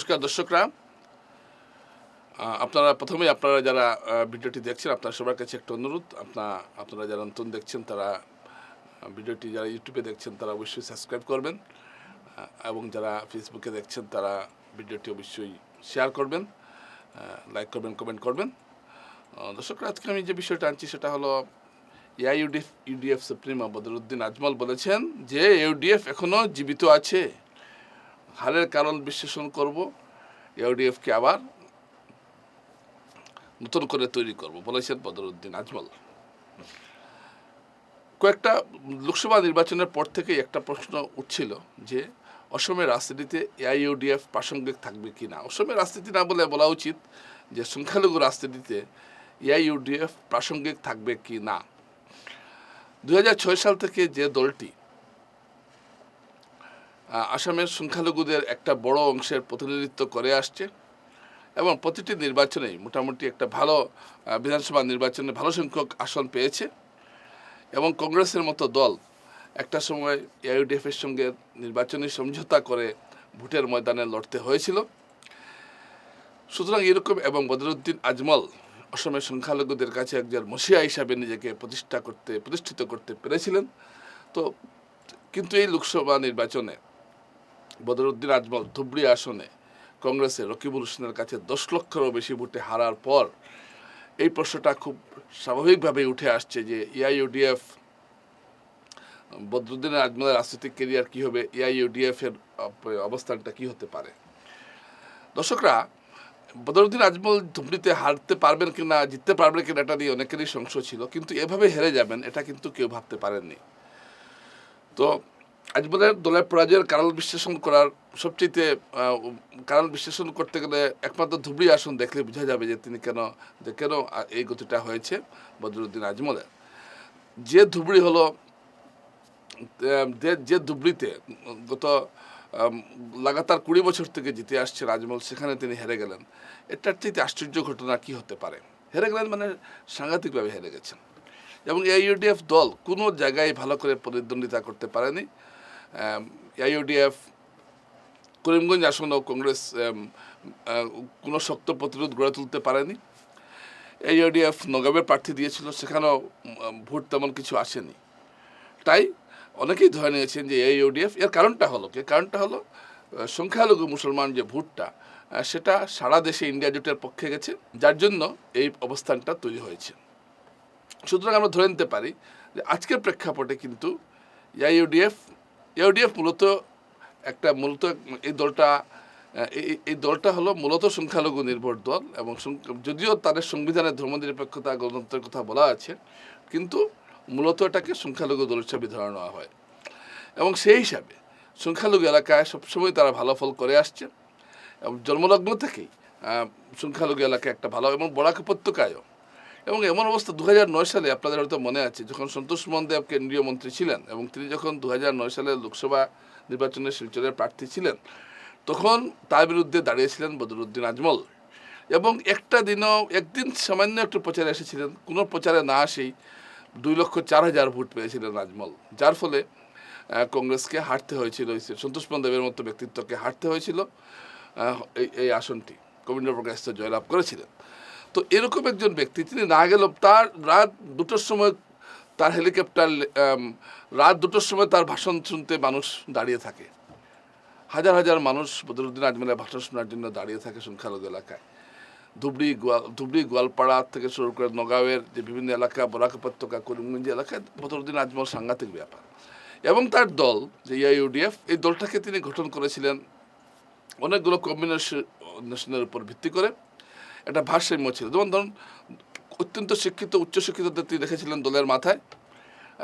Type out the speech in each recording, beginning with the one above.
নমস্কার দর্শকরা। আপনারা প্রথমেই আপনারা যারা ভিডিওটি দেখছেন, আপনার সবার কাছে একটা অনুরোধ। আপনার আপনারা যারা নতুন দেখছেন, তারা ভিডিওটি যারা ইউটিউবে দেখছেন, তারা অবশ্যই সাবস্ক্রাইব করবেন। এবং যারা ফেসবুকে দেখছেন, তারা ভিডিওটি অবশ্যই শেয়ার করবেন লাইক করবেন, কমেন্ট করবেন। দর্শকরা, আজকে আমি যে বিষয়টা আনছি, সেটা হলো AIUDF UDF supremo Badruddin Ajmal বলেছেন যে ইউডিএফ এখনও জীবিত আছে। হারের কারণ বিশ্লেষণ করব ইউডিএফকে আবার নতুন করে তৈরি করব, বলেছেন বদরুদ্দিন আজমল। কয়েকটা লোকসভা নির্বাচনের পর থেকেই একটা প্রশ্ন উঠছিল যে, অসমের রাজনীতিতে এআইইউডিএফ প্রাসঙ্গিক থাকবে কি না অসমের রাজনীতি না বলে বলা উচিত যে, সংখ্যালঘু রাজনীতিতে এআইইউডিএফ প্রাসঙ্গিক থাকবে কি না দু হাজার ছয় সাল থেকে যে দলটি আসামের সংখ্যালঘুদের একটা বড় অংশের প্রতিনিধিত্ব করে আসছে এবং প্রতিটি নির্বাচনেই মোটামুটি একটা ভালো বিধানসভা নির্বাচনে ভালো সংখ্যক আসন পেয়েছে এবং কংগ্রেসের মতো দল একটা সময় এআইডিএফের সঙ্গে নির্বাচনী সমঝোতা করে ভোটের ময়দানে লড়তে হয়েছিল। সুতরাং এরকম এবং বদরুদ্দিন আজমল অসমের সংখ্যালঘুদের কাছে একজন মশিয়া হিসাবে নিজেকে প্রতিষ্ঠা করতে, প্রতিষ্ঠিত করতে পেরেছিলেন। তো, কিন্তু এই লোকসভা নির্বাচনে বদরুদ্দিন আজমল ধুবড়ি আসনে কংগ্রেসের রকিবুল হোসেনের কাছে দশ লক্ষেরও বেশি ভোটে হারার পর এই প্রশ্নটা খুব স্বাভাবিকভাবেই উঠে আসছে যে এআইইউডিএফ, বদরুদ্দিন আজমলের রাজনৈতিক কেরিয়ার কী হবে এআইইউডিএফ এর অবস্থানটা কী হতে পারে? দর্শকরা, বদরুদ্দিন আজমল ধুবড়িতে হারতে পারবেন কি না জিততে পারবেন কিনা, এটা নিয়ে অনেকেরই সংশয় ছিল, কিন্তু এভাবে হেরে যাবেন, এটা কিন্তু কেউ ভাবতে পারেননি। তো আজমলের দলের পরাজয়ের কারণ বিশ্লেষণ করার সবচেয়ে কারণ বিশ্লেষণ করতে গেলে একমাত্র ধুবড়ি আসন দেখলে বোঝা যাবে যে তিনি কেন, যে কেন এই গতিটা হয়েছে বদরুদ্দিন আজমলের। যে ধুবড়ি হলো যে- যে ধুবড়িতে গত লাগাতার কুড়ি বছর থেকে জিতে আসছে রাজমল সেখানে তিনি হেরে গেলেন। এটার চাইতে আশ্চর্য ঘটনা কি হতে পারে? হেরে গেলেন মানে সাংঘাতিকভাবে হেরে গেছেন। এবং এই ইউডিএফ দল কোনো জায়গায় ভালো করে প্রতিদ্বন্দ্বিতা করতে পারেনি। এআইইউডিএফ করিমগঞ্জ আসনেও কংগ্রেস কোনো শক্ত প্রতিরোধ গড়ে তুলতে পারেনি। এআইইউডিএফ নগাবের প্রার্থী দিয়েছিল, সেখানেও ভোট তেমন কিছু আসেনি। তাই অনেকেই ধরে নিয়েছেন যে এই ইউডিএফ এর কারণটা হলো কি? কারণটা হলো সংখ্যালঘু মুসলমান যে ভোটটা সেটা সারা দেশে ইন্ডিয়া জোটের পক্ষে গেছে, যার জন্য এই অবস্থানটা তৈরি হয়েছে। সুতরাং আমরা ধরে নিতে পারি যে আজকের প্রেক্ষাপটে কিন্তু ইউডিএফ ইউডিএফ মূলত একটা মূলত এই দলটা এই দলটা হলো মূলত সংখ্যালঘু নির্ভর দল এবং যদিও তাদের সংবিধানে ধর্মনিরপেক্ষতা, গণতন্ত্রের কথা বলা আছে, কিন্তু মূলত এটাকে সংখ্যালঘু দল হিসাবে ধরে নেওয়া হয়। এবং সেই হিসাবে সংখ্যালঘু এলাকায় সবসময় তারা ভালো ফল করে আসছে। এবং জন্মলগ্ন থেকেই সংখ্যালঘু এলাকায় একটা ভালো এবং বরাক উপত্যকায়ও এবং এমন অবস্থা দু সালে আপনাদের হয়তো মনে আছে, যখন সন্তোষ মন্দেব কেন্দ্রীয় মন্ত্রী ছিলেন এবং তিনি যখন দু সালে লোকসভা নির্বাচনে শিলচরের প্রার্থী ছিলেন, তখন তার বিরুদ্ধে দাঁড়িয়েছিলেন বদরুদ্দিন আজমল। এবং একটা দিনও, একদিন সামান্য একটু প্রচারে এসেছিলেন, কোনো প্রচারে না আসেই দুই লক্ষ চার হাজার ভোট পেয়েছিলেন আজমল, যার ফলে কংগ্রেসকে হারতে হয়েছিল সন্তোষ দেবের মতো ব্যক্তিত্বকে হারতে হয়েছিল এই আসনটি। গোবিন্দ প্রকাশ জয়লাভ করেছিলেন। তো এরকম একজন ব্যক্তি তিনি না গেলেও তার রাত দুটোর সময় তার হেলিকপ্টার রাত দুটোর সময় তার ভাষণ শুনতে মানুষ দাঁড়িয়ে থাকে। হাজার হাজার মানুষ বদরুদ্দিন আজমের ভাষণ শোনার জন্য দাঁড়িয়ে থাকে সংখ্যালঘু এলাকায়। ধুবড়ি গোয়াল ধুবড়ি, গোয়ালপাড়া থেকে শুরু করে নগাঁওয়ের যে বিভিন্ন এলাকা, বরাক উপত্যকা, করিমগঞ্জ এলাকায় বদরুদ্দিন আজমল সাংঘাতিক ব্যাপার। এবং তার দল, যে ইউডিএফ এই দলটাকে তিনি গঠন করেছিলেন অনেকগুলো কম্বিনেশনের উপর ভিত্তি করে। একটা ভারসাম্য ছিল। যেমন ধরুন, অত্যন্ত শিক্ষিত উচ্চশিক্ষিতদের তিনি দেখেছিলেন দলের মাথায়।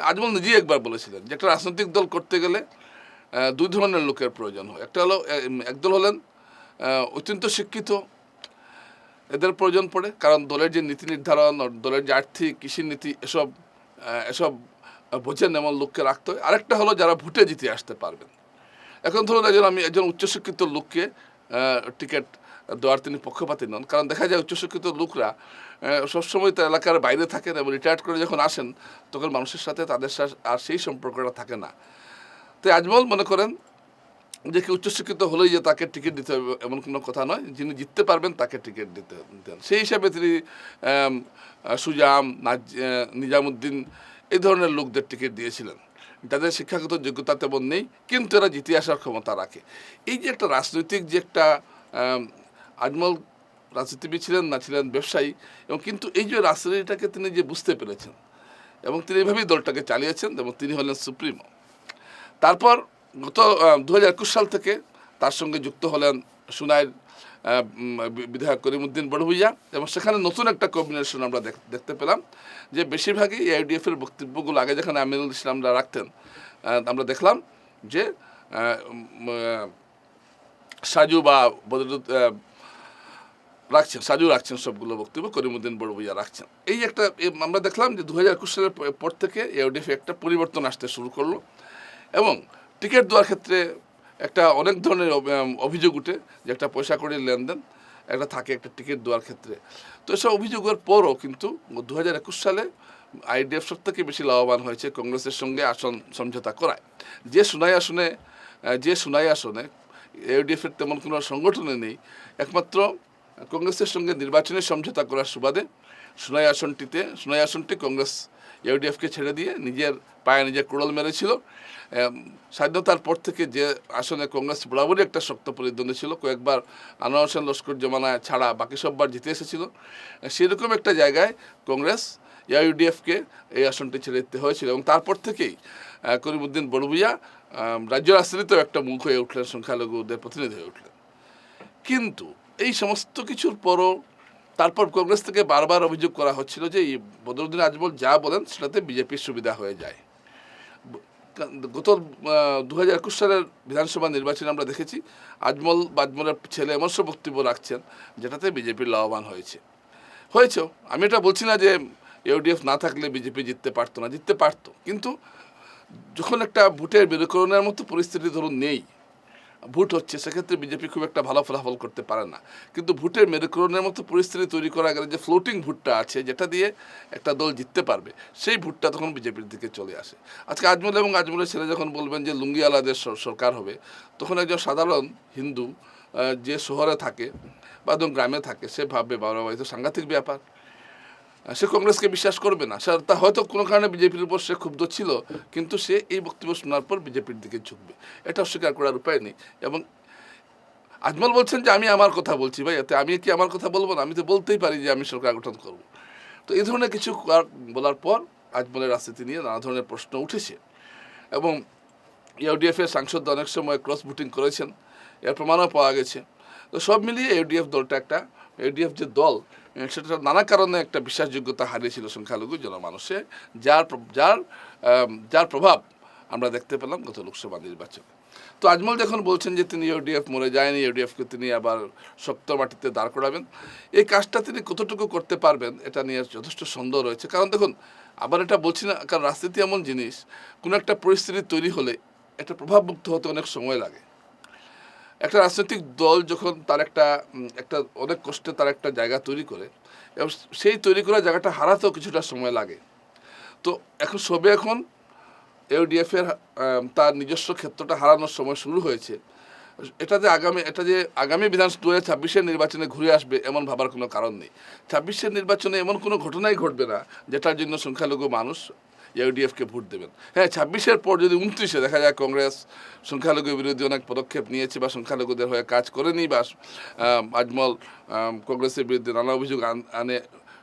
আজমল নিজেই একবার বলেছিলেন যে একটা রাজনৈতিক দল করতে গেলে দুই ধরনের লোকের প্রয়োজন হয়। একটা হলো একদল হলেন অত্যন্ত শিক্ষিত, এদের প্রয়োজন পড়ে। কারণ দলের যে নীতি নির্ধারণ দলের যে আর্থিক কৃষি নীতি, এসব এসব বোঝেন এমন লোককে রাখতে হয়। আরেকটা হলো, যারা ভোটে জিতে আসতে পারবেন। এখন ধরুন, একজন, আমি একজন উচ্চশিক্ষিত লোককে টিকিট দেওয়ার তিনি পক্ষপাতী নন। কারণ দেখা যায় উচ্চশিক্ষিত লোকরা সবসময় তার এলাকার বাইরে থাকেন এবং রিটায়ার্ড করে যখন আসেন, তখন মানুষের সাথে তাদের আর সেই সম্পর্কটা থাকে না। তাই আজমল মনে করেন যে কি উচ্চশিক্ষিত হলেই যে তাকে টিকিট দিতে হবে এমন কোনো কথা নয়। যিনি জিততে পারবেন তাকে টিকিট দিতে দেন। সেই হিসাবে তিনি সুজাম নিজামুদ্দিন এই ধরনের লোকদের টিকিট দিয়েছিলেন। যাদের শিক্ষাগত যোগ্যতা তেমন নেই, কিন্তু এরা জিতে আসার ক্ষমতা রাখে। এই যে একটা রাজনৈতিক যে একটা আজমল রাজনীতিবিদ ছিলেন না, ছিলেন ব্যবসায়ী এবং কিন্তু এই যে রাজনীতিটাকে তিনি যে বুঝতে পেরেছেন এবং তিনি এভাবেই দলটাকে চালিয়েছেন এবং তিনি হলেন সুপ্রিমো। তারপর গত দু হাজার একুশ সাল থেকে তার সঙ্গে যুক্ত হলেন সুনাইর বিধায়ক করিমুদ্দিন বড়ভুইয়া এবং সেখানে নতুন একটা কম্বিনেশন আমরা দেখ- দেখতে পেলাম যে বেশিরভাগই এআইডিএফ এর বক্তব্যগুলো আগে যেখানে আমিনুল ইসলামরা রাখতেন আমরা দেখলাম যে সাজু বা বদরুদ রাখছেন, সাজু রাখছেন সবগুলো বক্তব্য করিমুদ্দিন বড় বড়ভুইয়া রাখছেন। এই একটা আমরা দেখলাম যে দু হাজার একুশ সালের পর থেকে এওডিএফ একটা পরিবর্তন আসতে শুরু করল এবং টিকিট দেওয়ার ক্ষেত্রে একটা অনেক ধরনের অভিযোগ উঠে যে একটা পয়সা কড়ির লেনদেন, একটা থাকে একটা টিকিট দেওয়ার ক্ষেত্রে। তো এসব অভিযোগের পরও কিন্তু দু হাজার একুশ সালে আইডিএফ সব থেকে বেশি লাভবান হয়েছে কংগ্রেসের সঙ্গে আসন সমঝোতা করায়। যে সুনাই আসনে যে সুনাই আসনে এওডিএফের তেমন কোনো সংগঠনে নেই। একমাত্র কংগ্রেসের সঙ্গে নির্বাচনে সমঝোতা করার সুবাদে সুনাই আসনটিতে সুনাই আসনটি কংগ্রেস ইউডিএফকে ছেড়ে দিয়ে নিজের পায়ে নিজে কুড়াল মেরেছিল। স্বাধীনতার পর থেকে যে আসনে কংগ্রেস বরাবরই একটা শক্ত প্রতিদ্বন্দ্বী ছিল কয়েকবার আনোয়ার হোসেন লস্কর জমানায় ছাড়া বাকি সববার জিতে এসেছিল। সেরকম একটা জায়গায় কংগ্রেস ইউডিএফকে এই আসনটি ছেড়ে দিতে হয়েছিল এবং তারপর থেকেই করিমুদ্দিন বড়ভুইয়া আম, রাজ্য রাজনীতিতেও একটা মুখ হয়ে উঠলেন সংখ্যালঘুদের প্রতিনিধি হয়ে উঠলেন। কিন্তু এই সমস্ত কিছুর পরও তারপর কংগ্রেস থেকে বারবার অভিযোগ করা হচ্ছিল যে এই বদরুদ্দিন আজমল যা বলেন সেটাতে বিজেপির সুবিধা হয়ে যায়। গত দু হাজার একুশ সালের বিধানসভা নির্বাচনে আমরা দেখেছি আজমল বাজমলের ছেলে এমন সব বক্তব্য রাখছেন যেটাতে বিজেপির লাভবান হয়েছে। হয়েছেও, আমি এটা বলছি না যে ইউডিএফ না থাকলে বিজেপি জিততে পারতো না, জিততে পারতো। কিন্তু যখন একটা ভোটের বেরোকরণের মতো পরিস্থিতি ধরুন নেই ভোট হচ্ছে সেক্ষেত্রে বিজেপি খুব একটা ভালো ফলাফল করতে পারে না। কিন্তু ভোটের মেরুকরণের মতো পরিস্থিতি তৈরি করা গেলে যে ফ্লোটিং ভোটটা আছে যেটা দিয়ে একটা দল জিততে পারবে সেই ভোটটা তখন বিজেপির দিকে চলে আসে। আজকে আজমল এবং আজমলের ছেলে যখন বলবেন যে লুঙ্গিওয়ালাদের সরকার হবে তখন একজন সাধারণ হিন্দু যে শহরে থাকে বা গ্রামে থাকে সে ভাববে বাবা বাবা, সাংঘাতিক ব্যাপার। সে কংগ্রেসকে বিশ্বাস করবে না। সে তা হয়তো কোনো কারণে বিজেপির উপর সে ক্ষুব্ধ ছিল, কিন্তু সে এই বক্তব্য শোনার পর বিজেপির দিকে ঝুঁকবে। এটা অস্বীকার করার উপায় নেই। এবং আজমল বলছেন যে, আমি আমার কথা বলছি ভাই, এতে আমি কি আমার কথা বলব না? আমি তো বলতেই পারি যে, আমি সরকার গঠন করব। তো এই ধরনের কিছু বলার পর আজমলের রাজনীতি নিয়ে নানা ধরনের প্রশ্ন উঠেছে। এবং ইউডিএফ এর সাংসদ অনেক সময় ক্রস ভোটিং করেছেন। এর প্রমাণও পাওয়া গেছে। তো সব মিলিয়ে ইউডিএফ দলটা একটা, ইউডিএফ যে দল সেটা নানা কারণে একটা বিশ্বাসযোগ্যতা হারিয়েছিল সংখ্যালঘু জনমানুষে, যার যার যার প্রভাব আমরা দেখতে পেলাম গত লোকসভা নির্বাচনে। তো আজমল যখন বলছেন যে তিনি ইউডিএফ মরে যায়নি, ইউডিএফকে তিনি আবার শক্ত মাটিতে দাঁড় করাবেন, এই কাজটা তিনি কতটুকু করতে পারবেন এটা নিয়ে যথেষ্ট সন্দেহ রয়েছে। কারণ দেখুন, আবার এটা বলছি না, কারণ রাজনীতি এমন জিনিস, কোনো একটা পরিস্থিতি তৈরি হলে একটা প্রভাবমুক্ত হতে অনেক সময় লাগে। একটা রাজনৈতিক দল যখন তার একটা একটা অনেক কষ্টে তার একটা জায়গা তৈরি করে, এবং সেই তৈরি করা জায়গাটা হারাতেও কিছুটা সময় লাগে। তো এখন সবে এখন ইউডিএফ এর তার নিজস্ব ক্ষেত্রটা হারানোর সময় শুরু হয়েছে। এটা যে আগামী, এটা যে আগামী বিধান দু হাজার ছাব্বিশের নির্বাচনে ঘুরে আসবে এমন ভাবার কোনো কারণ নেই। ছাব্বিশের নির্বাচনে এমন কোনো ঘটনাই ঘটবে না যেটার জন্য সংখ্যালঘু মানুষ ইউডিএফকে ভোট দেবেন। হ্যাঁ ছাব্বিশের পর যদি উনত্রিশে দেখা যায় কংগ্রেস সংখ্যালঘু বিরোধী অনেক পদক্ষেপ নিয়েছে বা সংখ্যালঘুদের হয়ে কাজ করেনি বা আজমল কংগ্রেসের বিরুদ্ধে নানা অভিযোগ আন-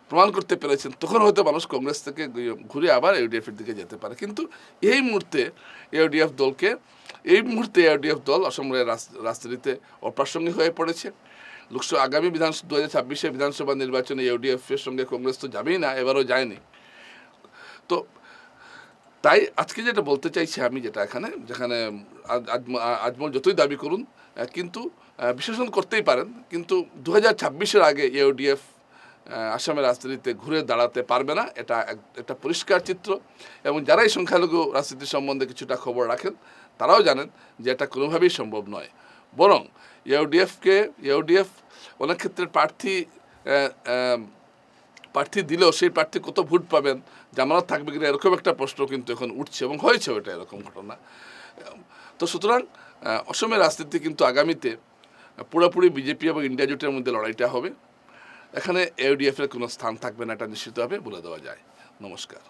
প্রমাণ করতে পেরেছেন, তখন হয়তো মানুষ কংগ্রেস থেকে ঘুরে আবার ইউডিএফ এর দিকে যেতে পারে। কিন্তু এই মুহূর্তে ইউডিএফ দলকে, এই মুহূর্তে ইউডিএফ দল অসমের রাজ- রাজনীতিতে অপ্রাসঙ্গিক হয়ে পড়েছে। লোকসভা, আগামী বিধান দু হাজার ছাব্বিশে বিধানসভা নির্বাচনে ইউডিএফ এর সঙ্গে কংগ্রেস তো যাবেই না, এবারও যায়নি। তো তাই আজকে যেটা বলতে চাইছি আমি যেটা এখানে, যেখানে আজমল যতই দাবি করুন কিন্তু বিশ্লেষণ করতেই পারেন, কিন্তু দু হাজার ছাব্বিশের আগে ইউডিএফ আসামের রাজনীতিতে ঘুরে দাঁড়াতে পারবে না, এটা এক- একটা পরিষ্কার চিত্র। এবং যারাই সংখ্যালঘু রাজনীতি সম্বন্ধে কিছুটা খবর রাখেন, তারাও জানেন যে এটা কোনোভাবেই সম্ভব নয়। বরং ইউডিএফকে ইউডিএফ অনেক ক্ষেত্রে প্রার্থী প্রার্থী দিলেও সেই প্রার্থী কত ভোট পাবেন? জামানত থাকবে কিনা এরকম একটা প্রশ্ন কিন্তু এখন উঠছে এবং হয়েছে ওটা এরকম ঘটনা। তো সুতরাং অসমের রাজনীতি কিন্তু আগামীতে পুরোপুরি বিজেপি এবং ইন্ডিয়া জোটের মধ্যে লড়াইটা হবে। এখানে এর কোনো স্থান থাকবে না, এটা নিশ্চিতভাবে বলে দেওয়া যায়। নমস্কার।